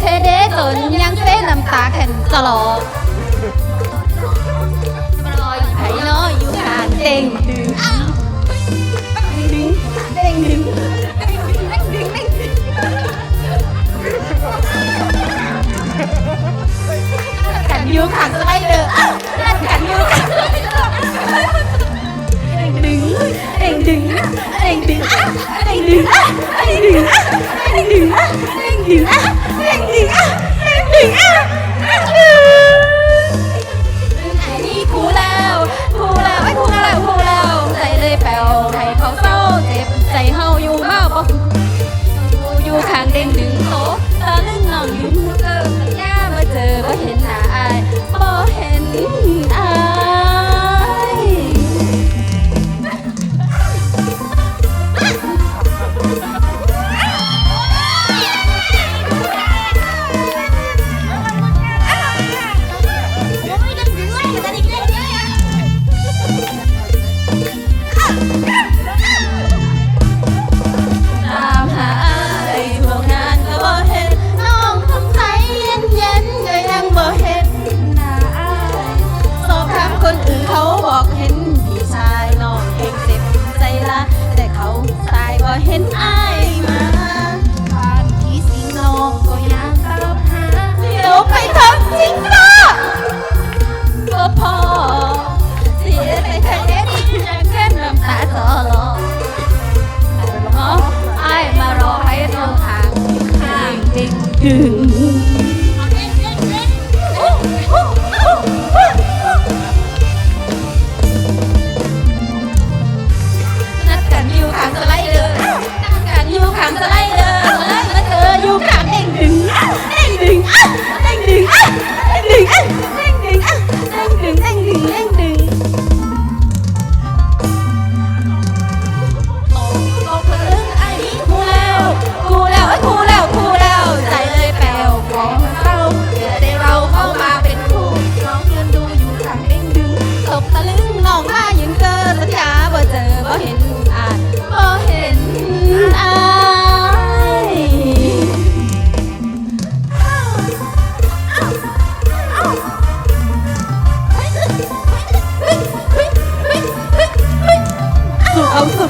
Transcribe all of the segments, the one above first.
เทเดจนยังเส้นน้ำตาแข็งตลอดรอยไผ่น้อยอยู่ห่างเต็งดึงดึงเต็งดึงกันยูขังสไลเดอร์กันยูขังดึงดึงดึงเดึงดึงดึงดึง đình á, anh đình á, em á. ึง นัดกันอยู่ขางสไลเดอร์นัดกันอยู่ขางสไลเดอร์แล้มาเจออยู่ขางเด้งดึงเด้งดึงเด้งดึงเด้งดึง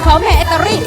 ขอแแผลอตเตอรี่